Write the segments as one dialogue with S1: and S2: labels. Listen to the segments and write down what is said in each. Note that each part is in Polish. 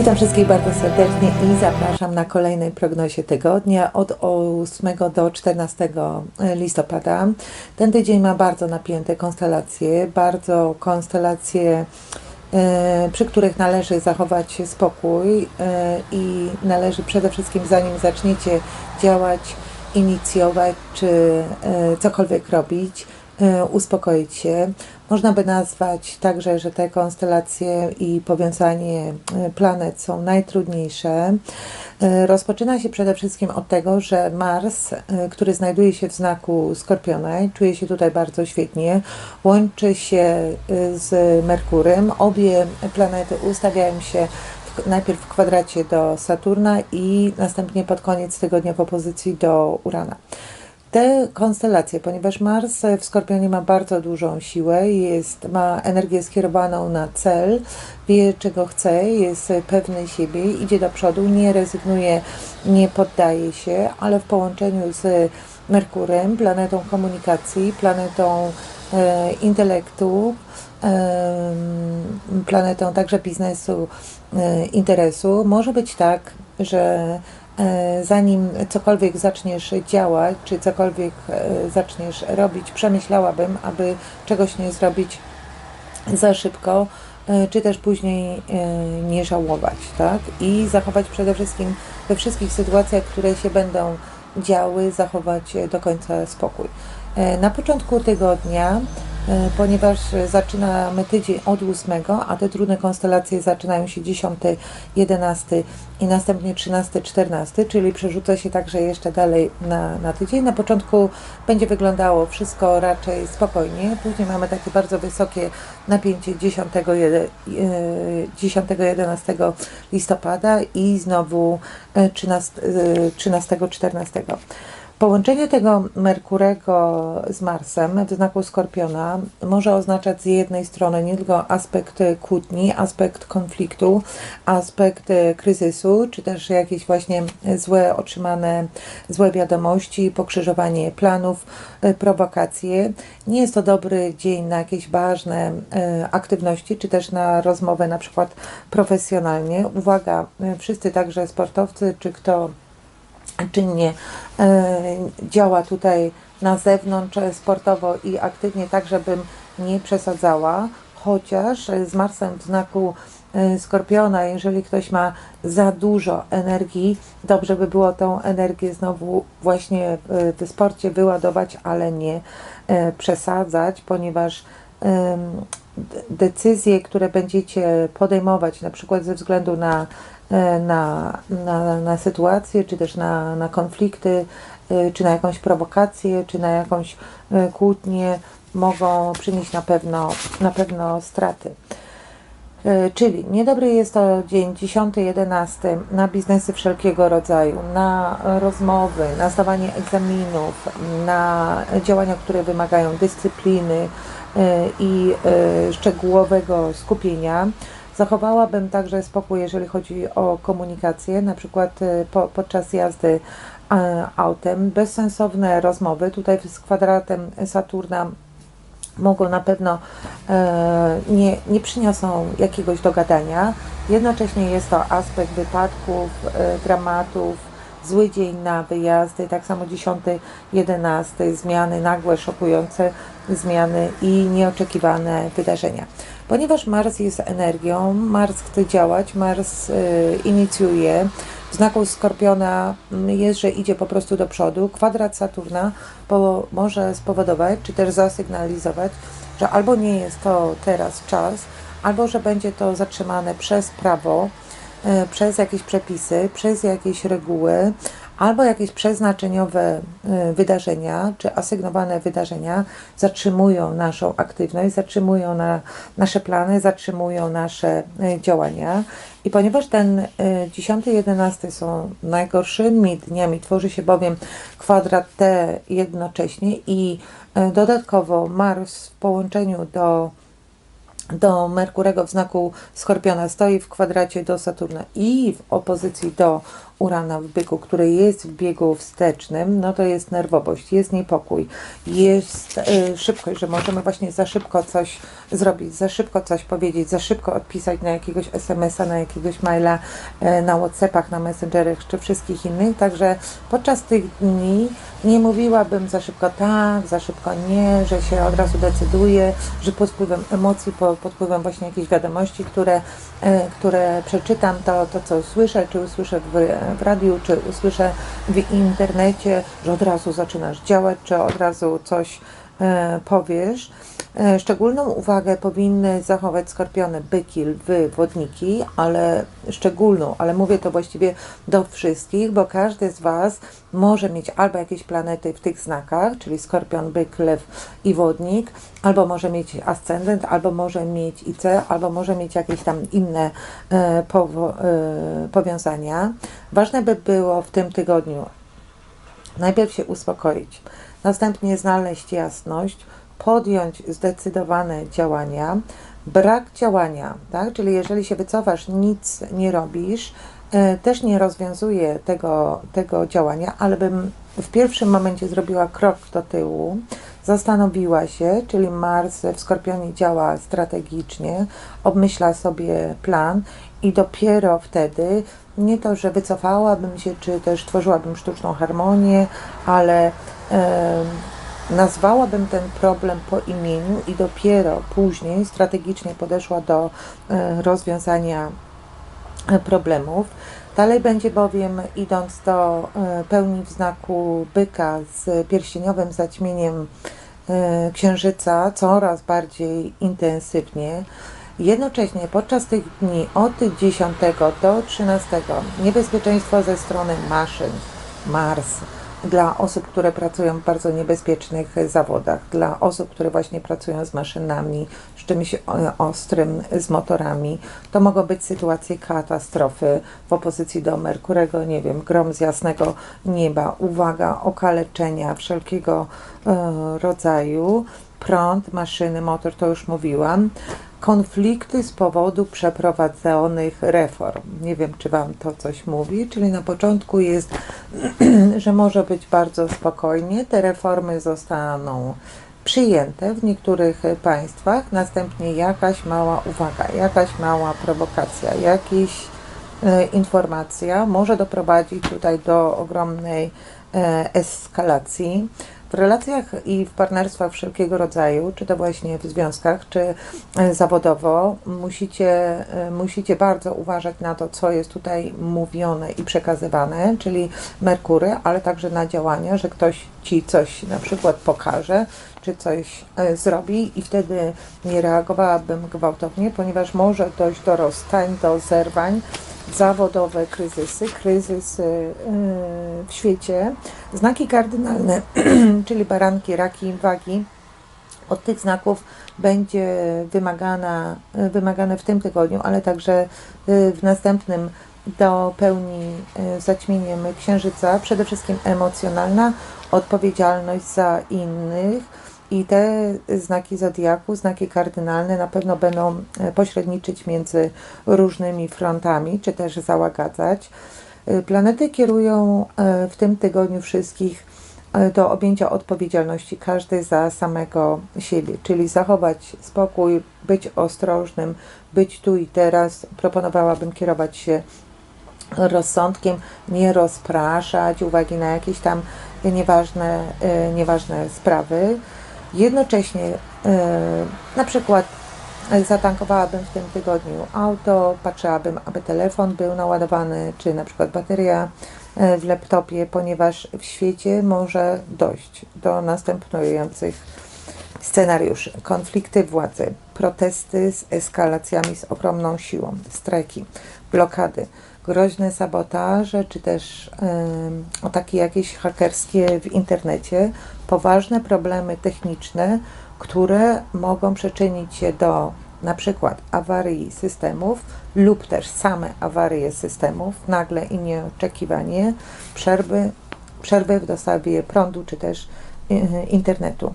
S1: Witam wszystkich bardzo serdecznie i zapraszam na kolejnej prognozie tygodnia od 8 do 14 listopada. Ten tydzień ma bardzo napięte konstelacje, bardzo konstelacje, e, przy których należy zachować spokój e, i należy przede wszystkim zanim zaczniecie działać, inicjować czy e, cokolwiek robić, uspokoić się. Można by nazwać także, że te konstelacje i powiązanie e, planet są najtrudniejsze. E, Rozpoczyna się przede wszystkim od tego, że Mars, e, który znajduje się w znaku Skorpiona, czuje się tutaj bardzo świetnie, łączy się e, z Merkurem. Obie planety ustawiają się najpierw w kwadracie do Saturna i następnie pod koniec tygodnia w opozycji do Urana. Te konstelacje, ponieważ Mars w Skorpionie ma bardzo dużą siłę, jest, ma energię skierowaną na cel, wie czego chce, jest pewny siebie, idzie do przodu, nie rezygnuje, nie poddaje się, ale w połączeniu z Merkurem, planetą komunikacji, planetą e, intelektu, em, planetą także biznesu, e, interesu, może być tak, że e, zanim cokolwiek zaczniesz działać, czy cokolwiek e, zaczniesz robić, przemyślałabym, aby czegoś nie zrobić za szybko, e, czy też później e, nie żałować, tak? I zachować przede wszystkim we wszystkich sytuacjach, które się będą działy, zachować e, do końca spokój. E, Na początku tygodnia, e, ponieważ zaczynamy tydzień od 8, a te trudne konstelacje zaczynają się 10, 11 i następnie 13, 14, czyli przerzuca się także jeszcze dalej na, na tydzień. Na początku będzie wyglądało wszystko raczej spokojnie, później mamy takie bardzo wysokie napięcie 10, 10, 11 listopada i znowu e, 13, e, 13, 14. Połączenie tego Merkurego z Marsem w znaku Skorpiona może oznaczać z jednej strony nie tylko aspekt kłótni, aspekt konfliktu, aspekt kryzysu, czy też jakieś właśnie złe otrzymane, złe wiadomości, pokrzyżowanie planów, e, prowokacje. Nie jest to dobry dzień na jakieś ważne e, aktywności, czy też na rozmowę na przykład profesjonalnie. Uwaga, e, wszyscy także sportowcy, czy kto czynnie e, działa tutaj na zewnątrz e, sportowo i aktywnie, tak żebym nie przesadzała, chociaż e, z Marsem w znaku Skorpiona, jeżeli ktoś ma za dużo energii, dobrze by było tą energię znowu właśnie w, sporcie wyładować, ale nie przesadzać, ponieważ decyzje, które będziecie podejmować, na przykład ze względu na, na, na, na sytuacje, czy też na, na konflikty, e, czy na jakąś prowokację, czy na jakąś e, kłótnię, mogą przynieść na pewno, na pewno straty. E, Czyli niedobry jest to dzień 10-11 na biznesy wszelkiego rodzaju, na rozmowy, na zdawanie egzaminów, na działania, które wymagają dyscypliny e, i e, szczegółowego skupienia. Zachowałabym także spokój, jeżeli chodzi o komunikację, na przykład e, po, podczas jazdy autem. Bezsensowne rozmowy, tutaj z kwadratem Saturna mogą na pewno e, nie, nie przyniosą jakiegoś dogadania. Jednocześnie jest to aspekt wypadków, e, dramatów, zły dzień na wyjazdy, tak samo 10, 11, zmiany nagłe, szokujące zmiany i nieoczekiwane wydarzenia. Ponieważ Mars jest energią, Mars chce działać, Mars e, inicjuje, w znaku Skorpiona mm, jest, że idzie po prostu do przodu. Kwadrat Saturna po, może spowodować, czy też zasygnalizować, że albo nie jest to teraz czas, albo że będzie to zatrzymane przez prawo, e, przez jakieś przepisy, przez jakieś reguły, albo jakieś przeznaczeniowe e, wydarzenia, czy asygnowane wydarzenia zatrzymują naszą aktywność, zatrzymują na, nasze plany, zatrzymują nasze e, działania. I ponieważ ten e, 10-11 są najgorszymi dniami, tworzy się bowiem kwadrat T jednocześnie i dodatkowo Mars w połączeniu do do Merkurego w znaku Skorpiona stoi w kwadracie do Saturna i w opozycji do Urana w byku, który jest w biegu wstecznym, no to jest nerwowość, jest niepokój, jest y, szybkość, że możemy właśnie za szybko coś zrobić, za szybko coś powiedzieć, za szybko odpisać na jakiegoś SMS-a, na jakiegoś maila, y, na Whatsappach, na Messengerach czy wszystkich innych. Także podczas tych dni nie mówiłabym za szybko tak, za szybko nie, że się od razu decyduję, że pod wpływem emocji, po, pod wpływem właśnie jakichś wiadomości, które, e, które przeczytam, to, to co usłyszę, czy usłyszę w, w radiu, czy usłyszę w internecie, że od razu zaczynasz działać, czy od razu coś e, powiesz. E, szczególną uwagę powinny zachować skorpiony, byki, lwy, wodniki, ale szczególną, ale mówię to właściwie do wszystkich, bo każdy z Was może mieć albo jakieś planety w tych znakach, czyli skorpion, byk, lew i wodnik, albo może mieć ascendent, albo może mieć IC, albo może mieć jakieś tam inne e, powo, e, powiązania. Ważne by było w tym tygodniu najpierw się uspokoić, następnie znaleźć jasność, podjąć zdecydowane działania. Brak działania, tak? czyli jeżeli się wycofasz, nic nie robisz, e, też nie rozwiązuje tego, tego działania, ale bym w pierwszym momencie zrobiła krok do tyłu, zastanowiła się, czyli Mars w Skorpionie działa strategicznie, obmyśla sobie plan i dopiero wtedy nie to, że wycofałabym się, czy też tworzyłabym sztuczną harmonię, ale yy, nazwałabym ten problem po imieniu i dopiero później strategicznie podeszła do e, rozwiązania e, problemów. Dalej będzie bowiem, idąc do e, pełni w znaku byka z pierścieniowym zaćmieniem księżyca coraz bardziej intensywnie. Jednocześnie podczas tych dni od 10 do 13 niebezpieczeństwo ze strony maszyn, Mars, dla osób, które pracują w bardzo niebezpiecznych zawodach, dla osób, które właśnie pracują z maszynami, z czymś ostrym, z motorami. To mogą być sytuacje katastrofy w opozycji do Merkurego, nie wiem, grom z jasnego nieba, uwaga, okaleczenia wszelkiego e, rodzaju, prąd, maszyny, motor, to już mówiłam konflikty z powodu przeprowadzonych reform. Nie wiem, czy Wam to coś mówi, czyli na początku jest, że może być bardzo spokojnie, te reformy zostaną przyjęte w niektórych państwach, następnie jakaś mała uwaga, jakaś mała prowokacja, jakaś e, informacja może doprowadzić tutaj do ogromnej e, eskalacji w relacjach i w partnerstwach wszelkiego rodzaju, czy to właśnie w związkach, czy e, zawodowo, musicie, e, musicie bardzo uważać na to, co jest tutaj mówione i przekazywane, czyli Merkury, ale także na działania, że ktoś ci coś na przykład pokaże, czy coś e, zrobi i wtedy nie reagowałabym gwałtownie, ponieważ może dojść do rozstań, do zerwań, zawodowe kryzysy, kryzys w świecie, znaki kardynalne, czyli baranki, raki, wagi, od tych znaków będzie wymagana, wymagane w tym tygodniu, ale także y, w następnym do pełni y, zaćmieniem księżyca, przede wszystkim emocjonalna odpowiedzialność za innych, i te znaki zodiaku, znaki kardynalne na pewno będą e, pośredniczyć między różnymi frontami, czy też załagadzać. E, planety kierują e, w tym tygodniu wszystkich do objęcia odpowiedzialności każdy za samego siebie, czyli zachować spokój, być ostrożnym, być tu i teraz. Proponowałabym kierować się rozsądkiem, nie rozpraszać uwagi na jakieś tam nieważne, nieważne sprawy. Jednocześnie e, na przykład zatankowałabym w tym tygodniu auto, patrzyłabym, aby telefon był naładowany, czy na przykład bateria e, w laptopie, ponieważ w świecie może dojść do następujących scenariuszy. Konflikty władzy, protesty z eskalacjami z ogromną siłą, strajki, blokady, groźne sabotaże, czy też o takie jakieś hakerskie w internecie, poważne problemy techniczne, które mogą przyczynić się do na przykład awarii systemów lub też same awarie systemów, nagle i nieoczekiwanie, przerwy, przerwy w dostawie prądu czy też internetu.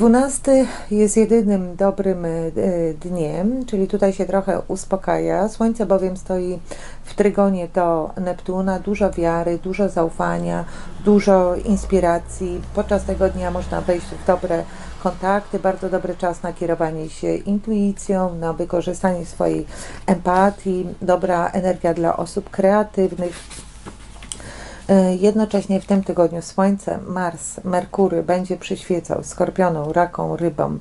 S1: 12 jest jedynym dobrym y, dniem, czyli tutaj się trochę uspokaja. Słońce bowiem stoi w trygonie do Neptuna, dużo wiary, dużo zaufania, dużo inspiracji. Podczas tego dnia można wejść w dobre kontakty, bardzo dobry czas na kierowanie się intuicją, na wykorzystanie swojej empatii, dobra energia dla osób kreatywnych. E, Jednocześnie w tym tygodniu Słońce, Mars, Merkury będzie przyświecał Skorpioną, Raką, Rybą,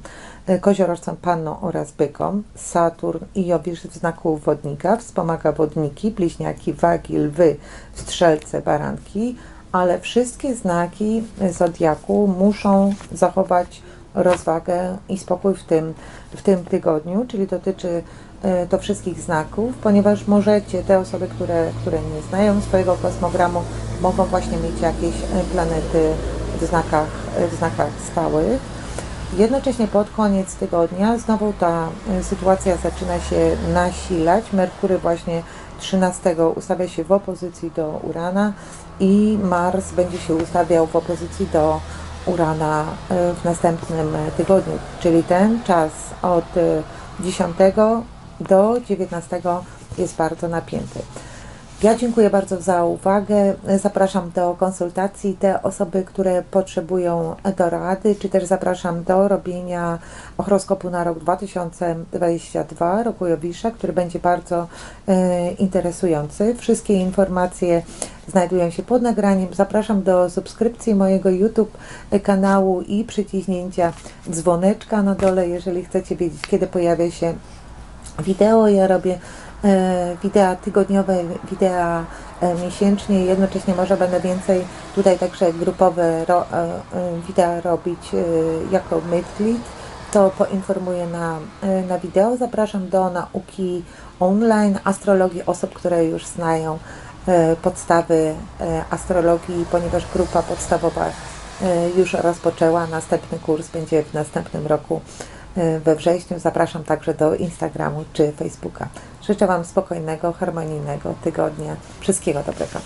S1: e, Koziorożcem, Panną oraz Bykom. Saturn i Jowisz w znaku Wodnika wspomaga wodniki, bliźniaki, wagi, lwy, strzelce, baranki, ale wszystkie znaki Zodiaku muszą zachować rozwagę i spokój w tym, w tym tygodniu, czyli dotyczy e, to wszystkich znaków, ponieważ możecie, te osoby, które, które nie znają swojego kosmogramu, mogą właśnie mieć jakieś e, planety w znakach, e, w znakach stałych. Jednocześnie pod koniec tygodnia znowu ta sytuacja zaczyna się nasilać. Merkury właśnie 13 ustawia się w opozycji do Urana i Mars będzie się ustawiał w opozycji do Urana w następnym tygodniu, czyli ten czas od e, 10 do 19 jest bardzo napięty. Ja dziękuję bardzo za uwagę. Zapraszam do konsultacji te osoby, które potrzebują do rady, czy też zapraszam do robienia horoskopu na rok 2022, roku Jowisza, który będzie bardzo e, interesujący. Wszystkie informacje znajdują się pod nagraniem. Zapraszam do subskrypcji mojego YouTube kanału i przyciśnięcia dzwoneczka na dole, jeżeli chcecie wiedzieć, kiedy pojawia się wideo. Ja robię e, wideo tygodniowe, wideo e, miesięcznie. Jednocześnie może będę więcej tutaj także grupowe e, wideo robić jako myśli. To poinformuję na, na wideo. Zapraszam do nauki online astrologii osób, które już znają podstawy astrologii, ponieważ grupa podstawowa już rozpoczęła. Następny kurs będzie w następnym roku we wrześniu. Zapraszam także do Instagramu czy Facebooka. Życzę Wam spokojnego, harmonijnego tygodnia. Wszystkiego dobrego.